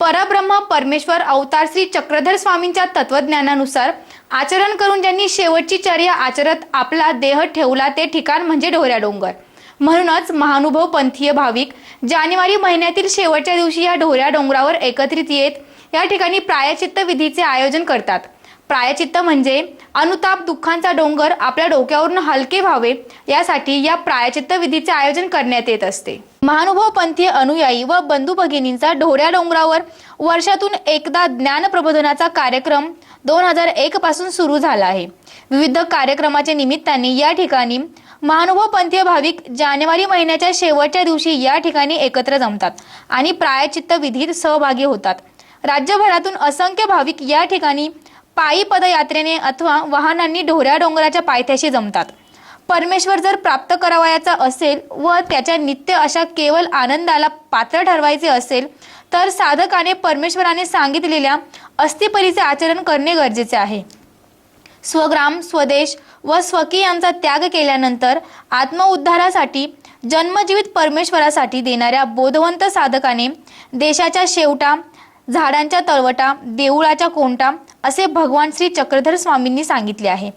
परब्रह्म परमेश्वर अवतार श्री चक्रधर स्वामींच्या तत्वज्ञानानुसार आचरण करून ज्यांनी शेवटची चर्या आचरत आपला देह ठेवला ते ठिकाण म्हणजे ढोऱ्या डोंगर. म्हणूनच महानुभव पंथीय भाविक जानेवारी महिन्यातील शेवटच्या दिवशी या ढोऱ्या डोंगरावर एकत्रित येत या ठिकाणी प्रायचित्त विधीचे आयोजन करतात. प्रायचित्त म्हणजे अनुताप दुःखांचा डोंगर आपल्या डोक्यावरून हलके व्हावे यासाठी या प्रायचित्त विधीचे आयोजन करण्यात येत असते. महानुभव पंथीय अनुयायी व बंधू भगिनींचा ढोऱ्या डोंगरावर वर्षातून एकदा ज्ञान प्रबोधनाचा कार्यक्रम दोन हजार एक पासून सुरू झाला आहे. विविध कार्यक्रमाच्या निमित्ताने या ठिकाणी महानुभव पंथीय भाविक जानेवारी महिन्याच्या शेवटच्या दिवशी या ठिकाणी एकत्र जमतात आणि प्रायचित्त विधीत सहभागी होतात. राज्यभरातून असंख्य भाविक या ठिकाणी पायी पदयात्रेने अथवा वाहनांनी ढोऱ्या डोंगराच्या पायथ्याशी जमतात. परमेश्वर जर प्राप्त करावयाचा असेल व त्याच्या नित्य अशा केवळ आनंदाला पात्र ठरवायचे असेल तर साधकाने परमेश्वराने सांगितलेल्या अस्थिपरीचे आचरण करणे गरजेचे आहे. स्वग्राम स्वदेश व स्वकीयांचा त्याग केल्यानंतर आत्मउद्धारासाठी जन्मजीवित परमेश्वरासाठी देणाऱ्या बोधवंत साधकाने देशाच्या शेवटा झाडांच्या तळवटा देऊळाच्या कोंटा असे भगवान श्री चक्रधर स्वामींनी सांगितले आहे.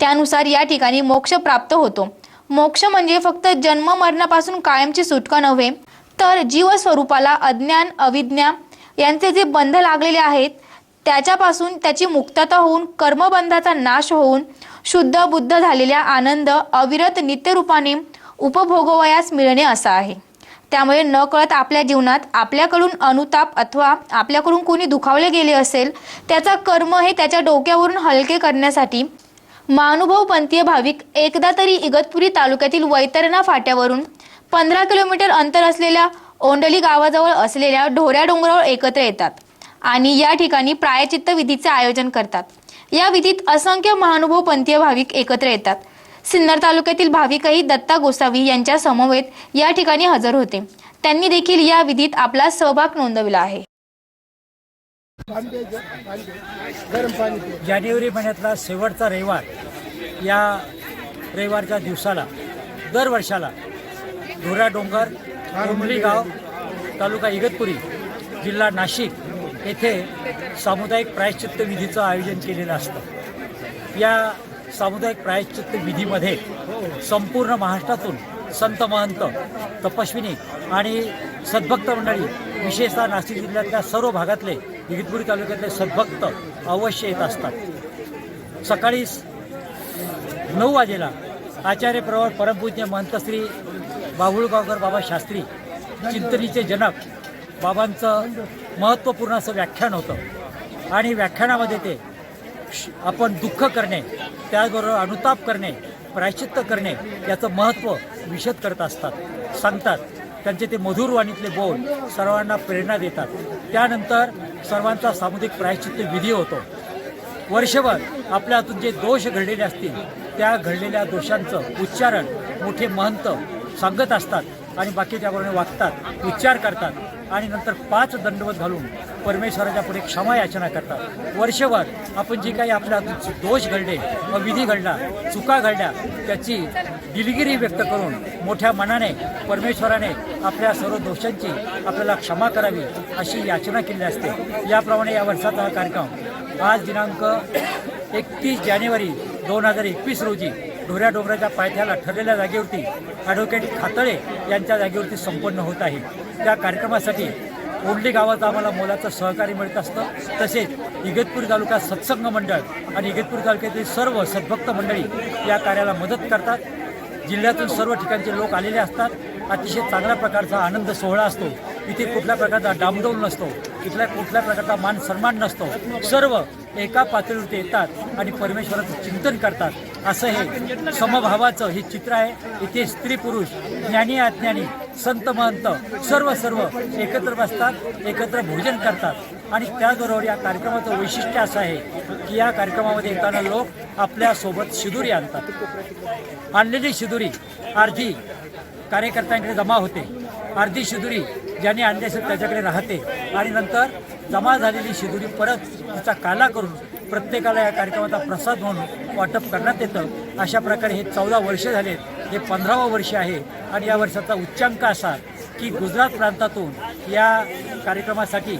त्यानुसार या ठिकाणी मोक्ष प्राप्त होतो. मोक्ष म्हणजे फक्त जन्म मरणापासून कायमची सुटका नव्हे तर जीवस्वरूपाला अज्ञान अविज्ञा यांचे जे बंध लागलेले आहेत त्याच्यापासून त्याची मुक्तता होऊन कर्मबंधाचा नाश होऊन शुद्ध बुद्ध झालेल्या आनंद अविरत नित्यरूपाने उपभोगवयास मिळणे असा आहे. त्यामुळे नकळत आपल्या जीवनात आपल्याकडून अनुताप अथवा आपल्याकडून कोणी दुखावले गेले असेल त्याचा कर्म हे त्याच्या डोक्यावरून हलके करण्यासाठी महानुभव पंथीय भाविक एकदा तरी इगतपुरी तालुक्यातील वैतरणा फाट्यावरून पंधरा किलोमीटर अंतर असलेल्या ओंडली गावाजवळ असलेल्या ढोऱ्या डोंगरावर एकत्र येतात आणि या ठिकाणी प्रायचित्त विधीचे आयोजन करतात. या विधीत असंख्य महानुभव पंथीय भाविक एकत्र येतात. सिन्नर तालुक्यातील भाविकही दत्ता गोसावी यांच्या समवेत या ठिकाणी हजर होते. त्यांनी देखील या विधीत आपला सहभाग नोंदविला आहे. जानेवारी महिन्यातला शेवटचा रविवार या रविवारच्या दिवसाला दर वर्षाला ढोरा डोंगर गाव तालुका इगतपुरी जिल्हा नाशिक येथे सामुदायिक प्रायश्चित्त विधीचं आयोजन केलेलं असतं. या सामुदायिक प्रायश्चित्त विधीमध्ये संपूर्ण महाराष्ट्रातून संत महंत तपस्विनी आणि सद्भक्त मंडळी विशेषतः नाशिक जिल्ह्यातल्या सर्व भागातले इगतपुरी तालुक्यातले सद्भक्त अवश्य येत असतात. सकाळी नऊ वाजेला आचार्य प्रवर परमपूज्य महंत श्री बाभुळगावकर बाबा शास्त्री चिंतनीचे जनक बाबांचं महत्त्वपूर्ण असं व्याख्यान होतं. आणि व्याख्यानामध्ये ते आपण दुःख करणे त्याचबरोबर अनुताप करणे प्रायश्चित्त करणे याचं महत्त्व विशद करत असतात. सांगतात त्यांचे ते मधुर वाणीतले बोल सर्वांना प्रेरणा देतात. त्यानंतर सर्वांचा सामुदायिक प्रायश्चित्त विधी होतो. वर्षभर आपल्या हातून जे दोष घडलेले असतील त्या घडलेल्या दोषांचं उच्चारण मोठे महंत सांगत असतात. आणि बाकी त्याप्रमाणे वागतात उच्चार करतात आणि नंतर पाच दंडवत घालून परमेश्वराच्या पुढे क्षमा याचना करतात. वर्षभर आपण जी काही आपल्या दोष घडले विधी घडला चुका घडल्या त्याची दिलगिरी व्यक्त करून मोठ्या मनाने परमेश्वराने आपल्या सर्व दोषांची आपल्याला क्षमा करावी अशी याचना केली असते. याप्रमाणे या वर्षाचा हा कार्यक्रम आज दिनांक एकतीस जानेवारी दोन हजार एकवीस रोजी ढोऱ्या डोंगराच्या पायथ्याला ठरलेल्या जागेवरती ॲडव्होकेट खातळे यांच्या जागेवरती संपन्न होत आहे. त्या कार्यक्रमासाठी ओंडली गावाचं आम्हाला मोलाचं सहकार्य मिळत असतं. तसेच इगतपुरी तालुका सत्संग मंडळ आणि इगतपूर तालुक्यातील सर्व सद्भक्त मंडळी या कार्याला मदत करतात. जिल्ह्यातून सर्व ठिकाणचे लोक आलेले असतात. अतिशय चांगल्या प्रकारचा आनंद सोहळा असतो. इथे कुठल्या प्रकारचा डामडौल नसतो. इथल्या कुठल्या प्रकारचा मान सन्मान नसतो. सर्व एका पातळीवरती येतात आणि परमेश्वराचं चिंतन करतात. असं हे समभावाचं हे चित्र आहे. इथे स्त्री पुरुष ज्ञानी अज्ञानी संत महंत सर्व सर्व एकत्र बसतात एकत्र भोजन करतात. आणि त्याचबरोबर या कार्यक्रमाचं वैशिष्ट्य असं आहे की या कार्यक्रमामध्ये येताना लोक आपल्यासोबत शिदुरी आणतात. आणलेली शिदुरी अर्धी कार्यकर्त्यांकडे जमा होते. अर्धी शिदुरी ज्याने आणली असेल त्याच्याकडे राहते. आणि नंतर जमा झालेली शिदुरी परत तिचा काला करून प्रत्येकाला या कार्यक्रमाचा प्रसाद म्हणून वाटप करण्यात येतं. अशा प्रकारे हे चौदा वर्ष झालेत. हे पंधरावं वर्ष आहे. आणि या वर्षाचा उच्चांक असा की गुजरात प्रांतातून या कार्यक्रमासाठी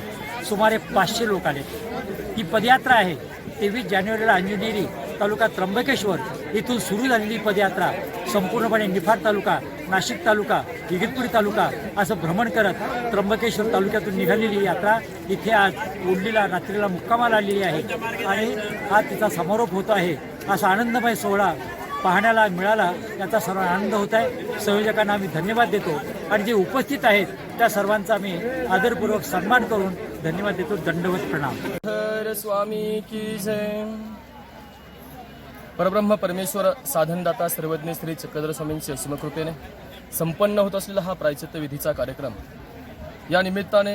सुमारे पाचशे लोक आले ही पदयात्रा आहे. तेवीस जानेवारीला अंजनेरी तालुका त्र्यंबकेश्वर येथून सुरू झालेली पदयात्रा संपूर्णपणे निफाड तालुका नाशिक तालुका इगतपुरी तालुका असं भ्रमण करत त्र्यंबकेश्वर तालुक्यातून निघालेली यात्रा इथे आज ओढलीला रात्रीला मुक्कामाला आलेली आहे. आणि हा तिचा समारोप होत आहे. असा आनंदमय सोहळा पाहण्याला मिळाला. याचा सर्व आनंद होत आहे. संयोजकांना आम्ही धन्यवाद देतो. आणि जे उपस्थित आहेत त्या सर्वांचा आम्ही आदरपूर्वक सन्मान करून धन्यवाद देतो. दंडवत प्रणाम. स्वामी की जय. परब्रह्म परमेश्वर साधनदाता सर्वज्ञ श्री चक्रधर स्वामींच्या शिमकृपेने संपन्न होत असलेला हा प्रायचित्त विधीचा कार्यक्रम. या निमित्ताने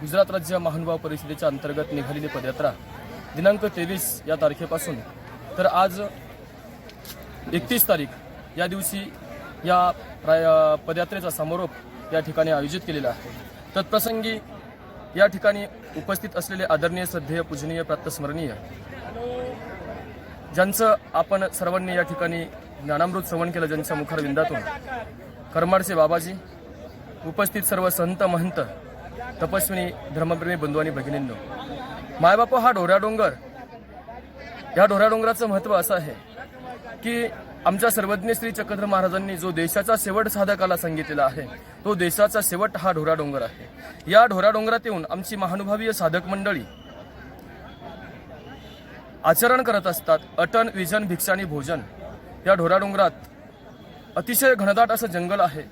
गुजरात राज्य महानुभाव परिषदेच्या अंतर्गत निघालेली पदयात्रा दिनांक तेवीस या तारखेपासून. तर आज एकतीस तारीख या दिवशी या प्राय पदयात्रेचा समारोप या ठिकाणी आयोजित केलेला आहे. तत्प्रसंगी या ठिकाणी उपस्थित असलेले आदरणीय श्रद्धेय पूजनीय प्रातस्मरणीय ज्यांचं आपण सर्वांनी या ठिकाणी ज्ञानामृत श्रवण केलं ज्यांच्या मुखारविंदातून करमाडचे बाबाजी उपस्थित सर्व संत महंत तपस्विनी धर्मप्रेमी बंधू आणि भगिनींनो. मायबापा हा ढोऱ्या डोंगर. या ढोऱ्या डोंगराचं महत्त्व असं आहे की आमच्या सर्वज्ञ श्री चक्रधर महाराजांनी जो देशाचा शेवट साधकाला सांगितलेला आहे तो देशाचा शेवट हा ढोरा डोंगर आहे. या ढोरा डोंगरात येऊन आमची महानुभावीय साधक मंडळी आचरण करत असतात. अटन विजन भिक्षा आणि भोजन. या ढोराडोंगरात अतिशय घनदाट असं जंगल आहे.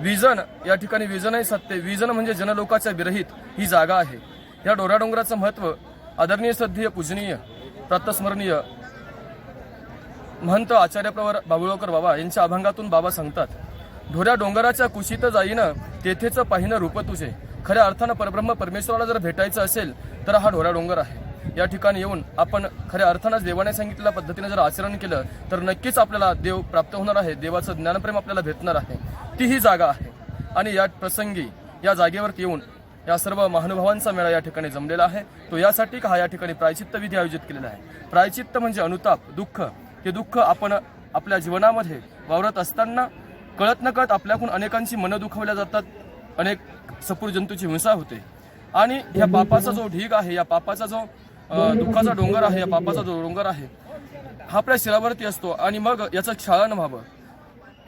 विजन या ठिकाणी विजनही सत्ते. सत्य विजन म्हणजे जनलोकाच्या विरहित ही जागा आहे. या ढोराडोंगराचं महत्त्व महत्त्व आदरणीय श्रद्धेय पूजनीय प्रातस्मरणीय महंत आचार्यप्रवर बाबुळकर बाबा यांच्या अभंगातून बाबा सांगतात ढोऱ्या डोंगराच्या कुशीत जाईन तेथेचं पाहिनं रूप तुझे खऱ्या अर्थानं परब्रह्म परमेश्वराला जर भेटायचं असेल तर हा ढोरा डोंगर आहे. या ठिकाणी येऊन आपण खऱ्या अर्थानंच देवाने सांगितलेल्या पद्धतीने जर आचरण केलं तर नक्कीच आपल्याला देव प्राप्त होणार आहे. देवाचं ज्ञानप्रेम आपल्याला भेटणार आहे. ती ही जागा आहे. आणि या प्रसंगी या जागेवरती येऊन या सर्व महानुभावांचा मेळा या ठिकाणी जमलेला आहे. तो यासाठी का हा या ठिकाणी प्रायचित्त विधी आयोजित केलेला आहे? प्रायचित्त म्हणजे अनुताप दुःख. ते दुःख आपण आपल्या जीवनामध्ये वावरत असताना कळत न कळत आपल्याकडून अनेकांची मनं दुखावल्या जातात. अनेक सपूर जंतूची हिंसा होते. आणि या पापाचा जो ढीग आहे या पापाचा जो दुःखाचा डोंगर आहे या पापाचा जो डोंगर आहे हा आपल्या शिरावरती असतो आणि मग याचं क्षाळण व्हावं.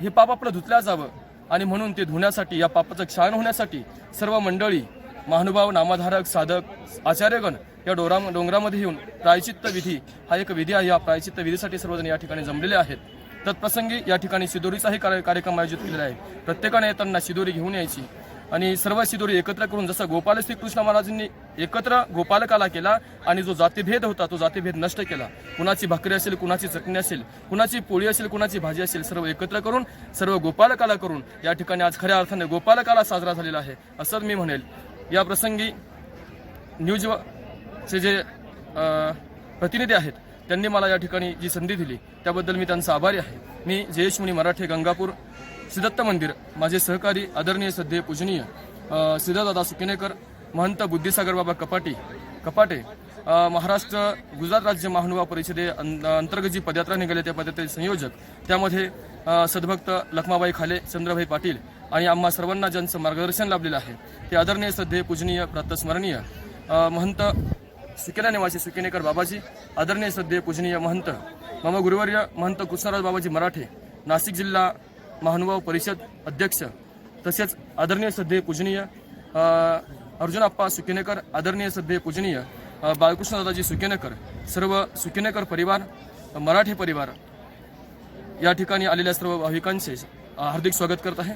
हे पाप आपलं धुतल्या जावं आणि म्हणून ते धुण्यासाठी या पापाचं क्षाळण होण्यासाठी सर्व मंडळी महानुभाव नामधारक साधक आचार्यगण या डोरा डोंगरामध्ये येऊन प्रायचित्त विधी हा एक विधी आहे. या प्रायचित्त विधीसाठी सर्वजण या ठिकाणी जमलेले आहेत. तत्प्रसंगी या ठिकाणी शिदोरीचाही कार्य- कार्यक्रम आयोजित केलेला आहे. प्रत्येकाने येताना शिदोरी घेऊन यायची. आणि सर्व शिदोरी एकत्र करून जसं गोपाल श्रीकृष्ण महाराजांनी एकत्र गोपालकाला केला आणि जो जातीभेद होता तो जातीभेद नष्ट केला. कुणाची भाकरी असेल कुणाची चटणी असेल कुणाची पोळी असेल कुणाची भाजी असेल सर्व एकत्र करून सर्व गोपालकाला करून या ठिकाणी आज खऱ्या अर्थाने गोपालकाला साजरा झालेला आहे असं मी म्हणेल. या प्रसंगी न्यूज चे जे प्रतिनिधी आहेत त्यांनी मला या ठिकाणी जी संधी दिली त्याबद्दल मी त्यांचा आभारी आहे. मी जयेश मुनी मराठे गंगापूर सिद्धत्त मंदिर माझे सहकारी आदरणीय सध्या पूजनीय सिद्धदादा सुकिनेकर महंत बुद्धिसागर बाबा कपाटी कपाटे महाराष्ट्र गुजरात राज्य महानुभाव परिषदे अंतर्गत जी पदयात्रा निघाली त्या पदयात्रेचे संयोजक त्यामध्ये सद्भक्त लखमाबाई खाले चंद्रभाई पाटील आणि आम्हा सर्वांना ज्यांचं मार्गदर्शन लाभलेलं आहे ते आदरणीय सध्या पूजनीय प्रातस्मरणीय महंत सुकेला निवासी सुकेनेकर बाबाजी आदरणीय सध्या पूजनीय महंत मामा गुरुवर्य महंत कृष्णराज बाबाजी मराठे नाशिक जिल्हा महानुभाव परिषद अध्यक्ष तसेच आदरणीय सध्या पूजनीय अर्जुन अप्पा सुकेनेकर आदरणीय सध्या पूजनीय बाळकृष्ण दादाजी सुकेनेकर सर्व सुकेनेकर परिवार मराठी परिवार या ठिकाणी आलेल्या सर्व भाविकांचे हार्दिक स्वागत करत आहे.